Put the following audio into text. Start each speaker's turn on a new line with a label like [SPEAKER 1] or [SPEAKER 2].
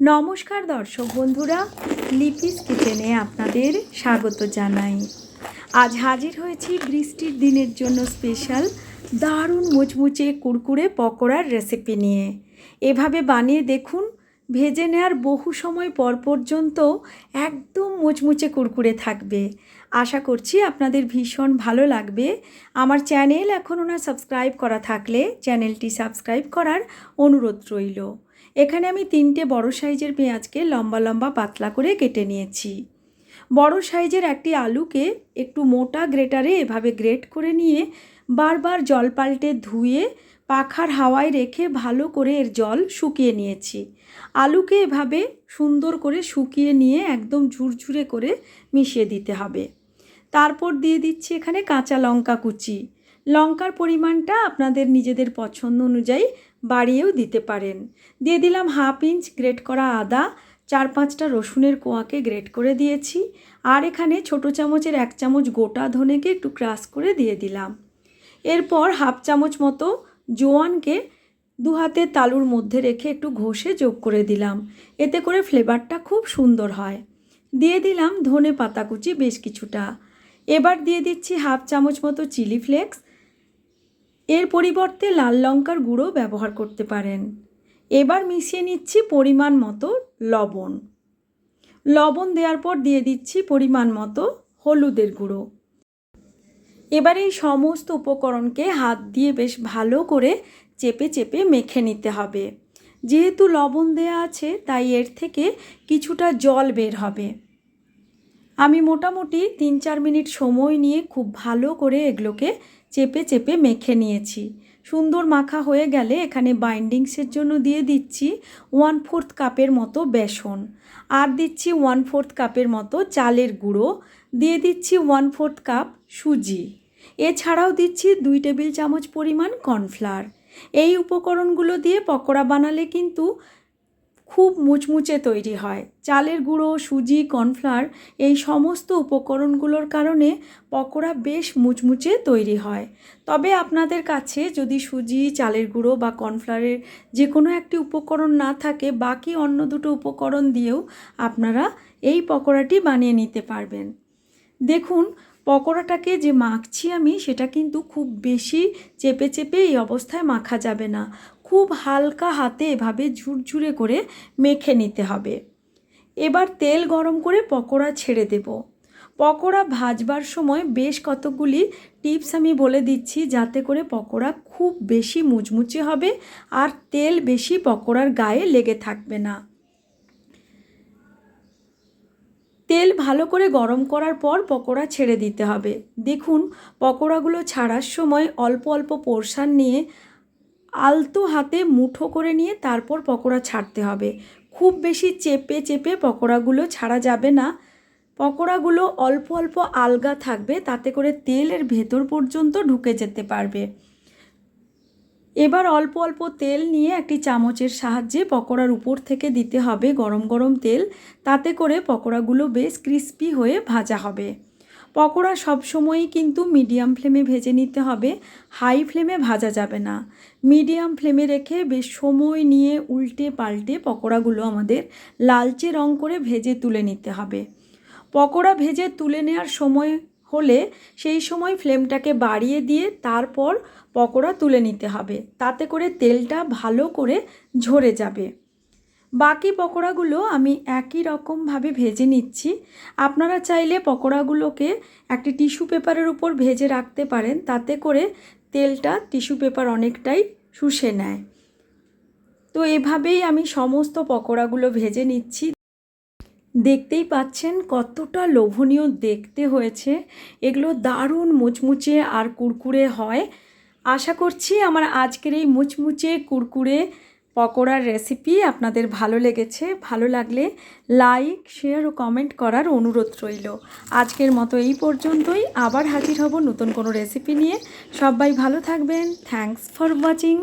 [SPEAKER 1] নমস্কার দর্শক বন্ধুরা, লিপিস কিচেনে আপনাদের স্বাগত জানাই। আজ হাজির হয়েছি বৃষ্টির দিনের জন্য স্পেশাল দারুণ মুচমুচে কুরকুরে পকোড়ার রেসিপি নিয়ে। এভাবে বানিয়ে দেখুন ভেজে নেওয়ার বহু সময় পর পর্যন্ত একদম মুচমুচে কুরকুরে থাকবে। আশা করছি আপনাদের ভীষণ ভালো লাগবে। আমার চ্যানেল এখনও না সাবস্ক্রাইব করা থাকলে চ্যানেলটি সাবস্ক্রাইব করার অনুরোধ রইল। এখানে আমি তিনটে বড় সাইজের পেঁয়াজকে লম্বা লম্বা পাতলা করে কেটে নিয়েছি। বড় সাইজের একটি আলুকে একটু মোটা গ্রেটারে এভাবে গ্রেট করে নিয়ে বারবার জল পাল্টে ধুয়ে পাখার হাওয়ায় রেখে ভালো করে এর জল শুকিয়ে নিয়েছি। আলুকে এভাবে সুন্দর করে শুকিয়ে নিয়ে একদম ঝুরঝুরে করে মিশিয়ে দিতে হবে। তারপর দিয়ে দিচ্ছি এখানে কাঁচা লঙ্কা কুচি। লঙ্কার পরিমাণটা আপনাদের নিজেদের পছন্দ অনুযায়ী বাড়িয়েও দিতে পারেন। দিয়ে দিলাম হাফ ইঞ্চ গ্রেট করা আদা, চার পাঁচটা রসুনের কোয়াকে গ্রেট করে দিয়েছি। আর এখানে ছোট চামচের এক চামচ গোটা ধনেকে একটু ক্রাশ করে দিয়ে দিলাম। এরপর হাফ চামচ মতো জোয়ানকে দু হাতে তালুর মধ্যে রেখে একটু ঘষে যোগ করে দিলাম। এতে করে ফ্লেভারটা খুব সুন্দর হয়। দিয়ে দিলাম ধনে পাতা কুচি বেশ কিছুটা। এবার দিয়ে দিচ্ছি হাফ চামচ মতো চিলি ফ্লেক্স। এর পরিবর্তে লাল লঙ্কার গুঁড়ো ব্যবহার করতে পারেন। এবার মিশিয়ে নিচ্ছি পরিমাণ মতো লবণ। লবণ দেওয়ার পর দিয়ে দিচ্ছি পরিমাণ মতো হলুদের গুঁড়ো। এবার এই সমস্ত উপকরণকে হাত দিয়ে বেশ ভালো করে চেপে চেপে মেখে নিতে হবে। যেহেতু লবণ দেয়া আছে, তাই এর থেকে কিছুটা জল বের হবে। আমি মোটামুটি তিন চার মিনিট সময় নিয়ে খুব ভালো করে এগুলোকে চেপে চেপে মেখে নিয়েছি। সুন্দর মাখা হয়ে গেলে এখানে বাইন্ডিংসের জন্য দিয়ে দিচ্ছি ওয়ান ফোর্থ কাপের মতো বেসন। আর দিচ্ছি ওয়ান ফোর্থ কাপের মতো চালের গুঁড়ো। দিয়ে দিচ্ছি ওয়ান ফোর্থ কাপ সুজি। এছাড়াও দিচ্ছি দুই টেবিল চামচ পরিমাণ কর্নফ্লাওয়ার। এই উপকরণগুলো দিয়ে পকোড়া বানালে কিন্তু খুব মুচমুচে তৈরি হয়। চালের গুঁড়ো, সুজি, কর্নফ্লাওয়ার এই সমস্ত উপকরণগুলোর কারণে পকোড়া বেশ মুচমুচে তৈরি হয়। তবে আপনাদের কাছে যদি সুজি, চালের গুঁড়ো বা কর্নফ্লাওয়ারের যে কোনো একটি উপকরণ না থাকে, বাকি অন্য দুটো উপকরণ দিয়েও আপনারা এই পকোড়াটি বানিয়ে নিতে পারবেন। দেখুন পকোড়াটাকে যে মাখছি আমি, সেটা কিন্তু খুব বেশি চেপে চেপে এই অবস্থায় মাখা যাবে না। খুব হালকা হাতে এভাবে ঝুরঝুরে করে মেখে নিতে হবে। এবার তেল গরম করে পকোড়া ছেড়ে দেব। পকোড়া ভাজবার সময় বেশ কতগুলি টিপস আমি বলে দিচ্ছি, যাতে করে পকোড়া খুব বেশি মুচমুচে হবে আর তেল বেশি পকোড়ার গায়ে লেগে থাকবে না। তেল ভালো করে গরম করার পর পকোড়া ছেড়ে দিতে হবে। দেখুন, পকোড়াগুলো ছাড়ার সময় অল্প অল্প পোর্শান নিয়ে আলতো হাতে মুঠো করে নিয়ে তারপর পকোড়া ছাড়তে হবে। খুব বেশি চেপে চেপে পকোড়াগুলো ছাড়া যাবে না। পকোড়াগুলো অল্প অল্প আলগা থাকবে, তাতে করে তেলের ভেতর পর্যন্ত ঢুকে যেতে পারবে। এবার অল্প অল্প তেল নিয়ে একটি চামচের সাহায্যে পকোড়ার উপর থেকে দিতে হবে গরম গরম তেল। তাতে করে পকোড়াগুলো বেশ ক্রিস্পি হয়ে ভাজা হবে। পকোড়া সবসময়ই কিন্তু মিডিয়াম ফ্লেমে ভেজে নিতে হবে। হাই ফ্লেমে ভাজা যাবে না। মিডিয়াম ফ্লেমে রেখে বেশ সময় নিয়ে উল্টে পাল্টে পকোড়াগুলো আমাদের লালচে রং করে ভেজে তুলে নিতে হবে। পকোড়া ভেজে তুলে নেওয়ার সময় হলে সেই সময় ফ্লেমটাকে বাড়িয়ে দিয়ে তারপর পকোড়া তুলে নিতে হবে। তাতে করে তেলটা ভালো করে ঝরে যাবে। বাকি পকোড়াগুলো আমি একই রকমভাবে ভেজে নিচ্ছি। আপনারা চাইলে পকোড়াগুলোকে একটি টিস্যু পেপারের উপর ভেজে রাখতে পারেন। তাতে করে তেলটা টিস্যু পেপার অনেকটাই শুষে নেয়। তো এভাবেই আমি সমস্ত পকোড়াগুলো ভেজে নিচ্ছি। দেখতেই পাচ্ছেন কতটা লোভনীয় দেখতে হয়েছে। এগুলো দারুণ মুচমুচে আর কুরকুরে হয়। আশা করছি আমার আজকের এই মুচমুচে কুরকুরে পকোড়ার রেসিপি আপনাদের ভালো লেগেছে। ভালো লাগলে লাইক শেয়ার ও কমেন্ট করার অনুরোধ রইল। আজকের মতো এই পর্যন্তই। আবার হাজির হব নতুন কোনো রেসিপি নিয়ে। সবাই ভালো থাকবেন। Thanks for watching